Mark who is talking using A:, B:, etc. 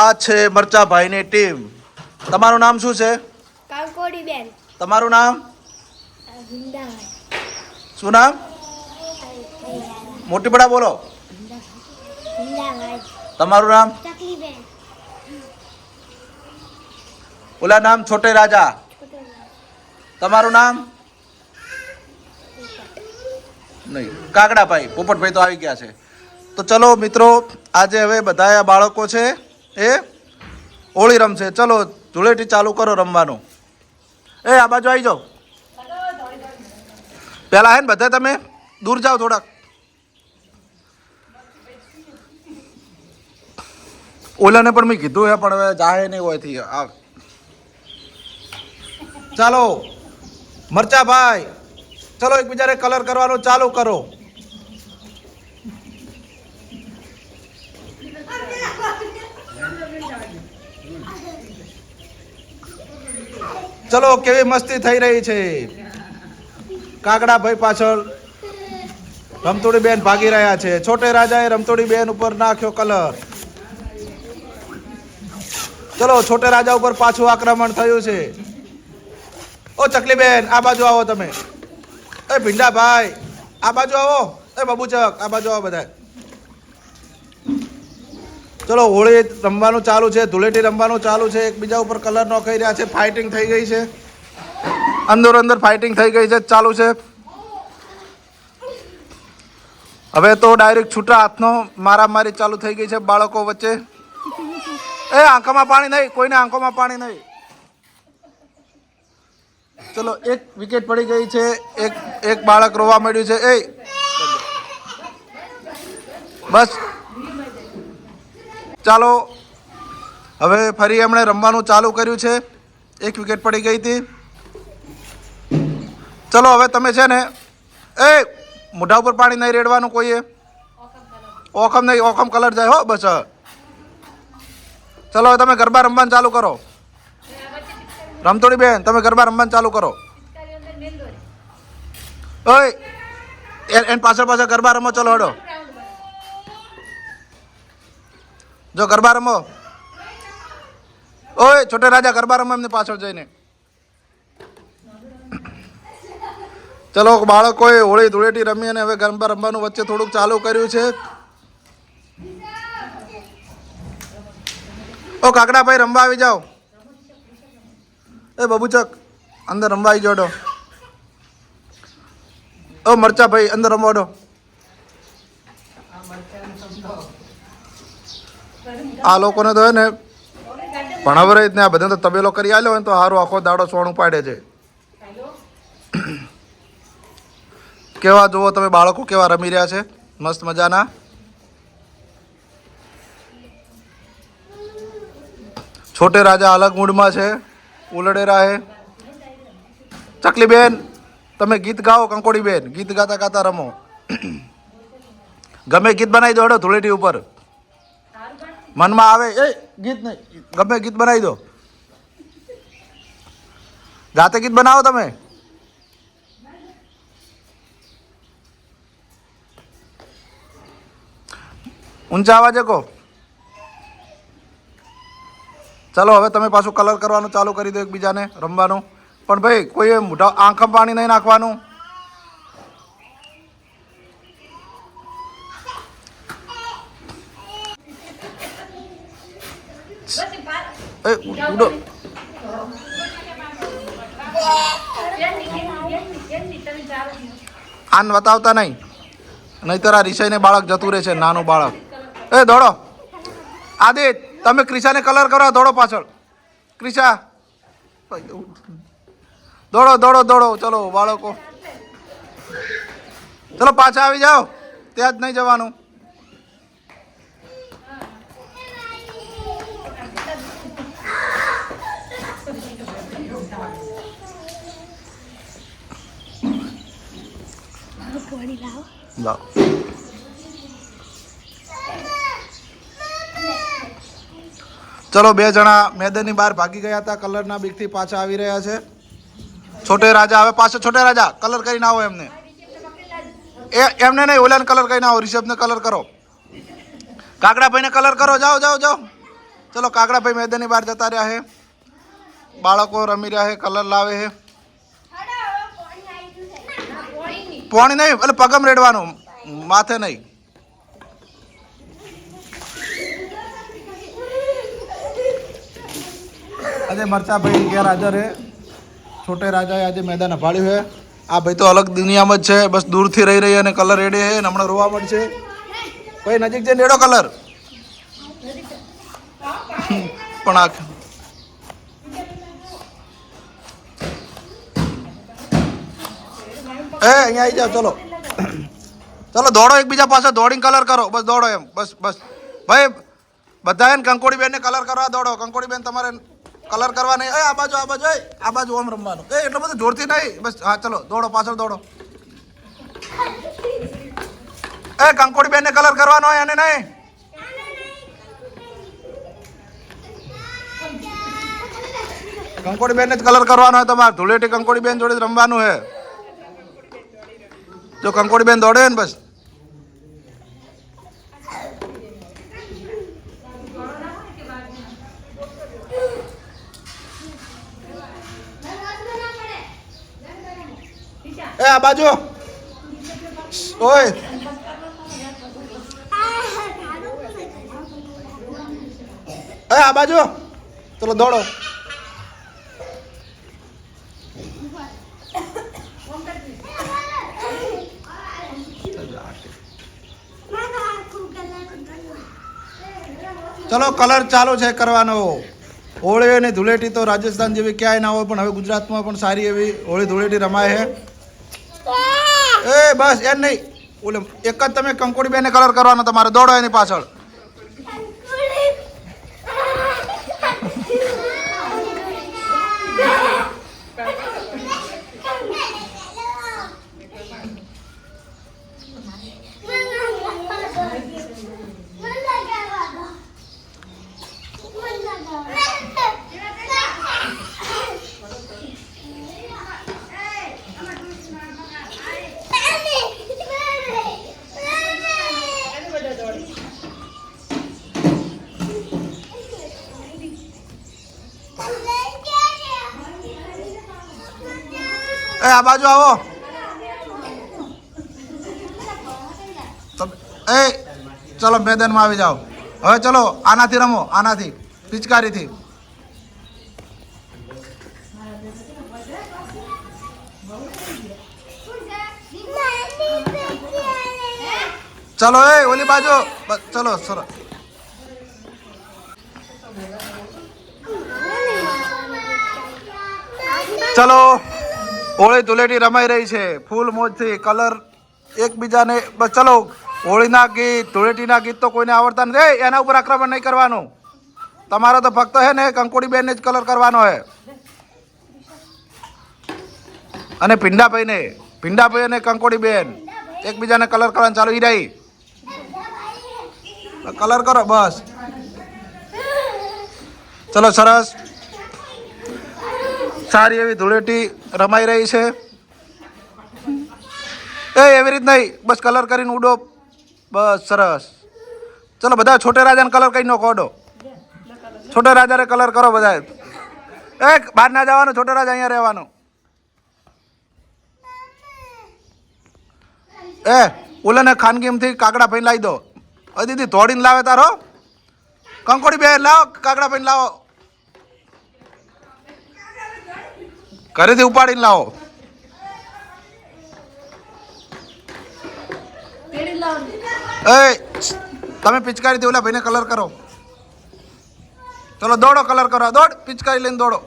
A: આ છે મરચાભાઈની ટીમ. તમારું નામ શું છે?
B: કાંકોડી બેન
A: તમારું નામ? શું નામ? મોટી પડા બોલો. તમારું નામ? ઓલા નામ છોટે રાજા. તમારું નામ? નહીં કાકડાભાઈ પોપટભાઈ તો આવી ગયા છે. તો ચલો મિત્રો આજે હવે બધા બાળકો છે એ હોળી રમશે. ચલો, ધૂળેટી ચાલુ કરો રમવાનું. એ, આ બાજુ આવી જાઓ. પહેલા હે ને બધા તમે દૂર જાઓ થોડાક. ઓલાને પણ મેં કીધું હે, પણ હવે જાહે નહીં હોયથી આ. ચાલો, મરચાભાઈ, ચલો એકબીજાને કલર કરવાનું ચાલુ કરો. ચલો, કેવી મસ્તી થઈ રહી છે? કાકડાભાઈ પાછળ. રમતોડી બેન ભાગી રહ્યા છે. છોટે રાજાએ રમતોડી બેન ઉપર નાખ્યો કલર. ચલો, છોટે રાજા ઉપર પાછું આક્રમણ થયું છે. ઓ ચકલી બેન આ બાજુ આવો તમે. એ ભીંડાભાઈ, આ બાજુ આવો. એ બબુચક, આ બાજુ આવો બધા ચલો, હોળી રમવાનું ચાલુ છે, ધૂળેટી રમવાનું ચાલુ છે, એકબીજા ઉપર કલર નોખાઈ રહ્યા છે ફાઇટિંગ થઈ ગઈ છે. અંદર અંદર ફાઇટિંગ થઈ ગઈ છે, ચાલુ છે. હવે તો ડાયરેક્ટ છૂટા હાથનો મારામારી ચાલુ થઈ ગઈ છે, બાળકો વચ્ચે. એ, આંખોમાં પાણી નહીં, કોઈને આંખોમાં પાણી નહીં. ચલો, એક વિકેટ પડી ગઈ છે, એક એક બાળક રોવા મળ્યું છે. એ, બસ. ચાલો, હવે ફરી એમણે રમવાનું ચાલુ કર્યું છે. એક વિકેટ પડી ગઈ હતી. ચલો, હવે તમે છે ને, એ, મોઢા ઉપર પાણી નહીં રેડવાનું કોઈએ? ઓખમ નહીં, ઓખમ કલર જાય, હો, બસ ચલો, હવે તમે ગરબા રમવાનું ચાલુ કરો. રમતોડી બેન, તમે ગરબા રમવાનું ચાલુ કરો. ઓય એન પાછળ પાછળ ગરબા રમો, ચલો, હડો. જો ગરબા રમો. ઓય, છોટે રાજા, ગરબા રમો એમની પાછળ જઈને. ચલો, બાળકોએ હોળી ધૂળેટી રમી અને હવે ગરબા રમવાનું વચ્ચે થોડુંક ચાલુ કર્યું છે. ઓ, કાકડાભાઈ, રમવા આવી જાઓ. એ, બબુચક, અંદર રમવા આવી જોડો ઓ મરચા ભાઈ અંદર રમવાડો આ લોકોને તો હે ને ભણાવરે જ ને આ બધા તો તબેલો કરી આલ્યો હોય તો સારું આખો દાડો સોનું પાડે છે. કેવા જુઓ તમે બાળકો કેવા રમી રહ્યા છે? મસ્ત મજાના? છોટે રાજા અલગ મૂડમાં છે ઉલડેરા હે ચકલી બેન, તમે ગીત ગાઓ કંકોડી બેન, ગીત ગાતા ગાતા રમો. ગમે ગીત બનાવી દોડો ધૂળેટી ઉપર. મનમાં આવે, એ, ગીત નહીં, ગમે ગીત બનાવી દો. જાતે ગીત બનાવો તમે. ઊંચા અવાજે કહો. ચાલો, હવે તમે પાછું કલર કરવાનું ચાલુ કરી દો એકબીજાને રમવાનું. પણ ભાઈ, કોઈએ મોઢા આંખમાં પાણી નહીં નાખવાનું. એ ઉડો આન બતાવતા નહીં. નહીતર આ રિષયને બાળક જતું રહે છે નાનું બાળક. એ, દોડો. આદિત, તમે ક્રિશાને કલર કરો દોડો પાછળ. ક્રિશા. દોડો દોડો દોડો. ચલો, બાળકો. ચલો, પાછા આવી જાઓ. ત્યાં જ નહીં જવાનું.
B: પાણી લાવો.
A: જાઓ ચલો, બે જણા મેદાનની બહાર ભાગી ગયા હતા. કલરના બીકથી પાછા આવી રહ્યા છે. છોટે રાજા, હવે પાછો છોટે રાજા, કલર કરીને આવો એમને. એ, એમને નહીં, ઓલાને કલર કરીને આવો રિષભને કલર કરો. કાકડાભાઈને કલર કરો. જાઓ જાઓ જાઓ. ચલો કાગડાભાઈ મેદાનની બહાર જતા રહ્યા છે. બાળકો રમી રહ્યા છે, કલર લાવે છે. પોણી નહીં એટલે પગમ રેડવાનું. માથે નહીં. આજે મરચાભાઈ ગેરહાજર હે છોટે રાજાએ આજે મેદાન અભાળ્યું હે આ ભાઈ તો અલગ દુનિયામાં જ છે બસ દૂરથી રહી રહી અને કલર રેડે હે અને હમણાં રોવા મળશે. ભાઈ નજીક જઈને રેડો કલર પણ આ એ, અહીંયા આવી જાઓ, ચલો. ચલો, દોડો એકબીજા પાસે, દોડીને કલર કરો. બસ દોડો એમ, બસ બસ. ભાઈ બધા કંકોડી બેનને કલર કરવા દોડો. કંકોડી બેન તમારે કલર કરવા નહીં. એ, આ બાજુ આ બાજુ આ બાજુ ઓમ રમવાનું. એ, એટલું બધું જોરથી નહીં. બસ, હા, ચલો, દોડો, પાછળ દોડો. એ કંકોડી બેનને કલર કરવાનો હોય એને નહીં. કંકોડી બેનને જ કલર કરવાનો હોય તમારે. ધૂળેટી કંકોડી બેન જોડે રમવાનું હે. જો કંકોડી બેન દોડે ને બસ એ, આ બાજુ. ઓય. એ, આ બાજુ. ચલો દોડો. ચલો કલર ચાલુ છે કરવાનો. હોળી અને ધૂળેટી તો રાજસ્થાન જેવી ક્યાંય ના હોય પણ હવે ગુજરાતમાં પણ સારી એવી હોળી ધૂળેટી રમાય છે. એ બસ એમ નહીં. ઓલે એક જ તમે કંકોડી બેને કલર કરવાનો તમારે દોડો એની પાછળ. એ, આ બાજુ આવો. એ, ચલો મેદાનમાં આવી જાઓ. હવે ચલો, આનાથી રમો, આનાથી, પિચકારીથી. ચલો, એ, ઓલી બાજુ. ચલો સરસ ચલો. હોળી ધૂળેટી રમાઈ રહી છે. ફૂલ મોજથી, કલર એકબીજાને, બસ ચલો, હોળીના ગીત, ધૂળેટીના ગીત તો કોઈને આવડતા નથી. એના ઉપર આક્રમણ નહીં કરવાનું. તમારો તો ફક્ત હે ને કંકોડી બેનને જ કલર કરવાનો હે. અને ભીંડાભાઈને, ભીંડાભાઈ અને કંકોડી બેન એકબીજાને કલર કરવાનું ચાલુ. રહી કલર કરો, બસ. ચલો, સરસ. સારી એવી ધૂળેટી રમાઈ રહી છે. એ એવી રીત નહીં, બસ કલર કરીને ઉડો. બસ, સરસ. ચલો, બધા છોટે રાજાને કલર કરી નાખો ઓડો છોટે રાજાને કલર કરો બધા એ, બહાર ના જવાનું, છોટે રાજા અહીંયા રહેવાનું. એ ઓલાને ખાનગીમથી કાકડા ભાઈ લાવી દો. દીદી તોડીને લાવે તારો. કંકોડી બે, લાવો કાકડા ભાઈ લાવો. ઘરેથી ઉપાડીને લાવો. એ, તમે પિચકારી દેવલા ભાઈને કલર કરો. ચલો દોડો કલર કરો. દોડ, પિચકારી લઈને દોડો.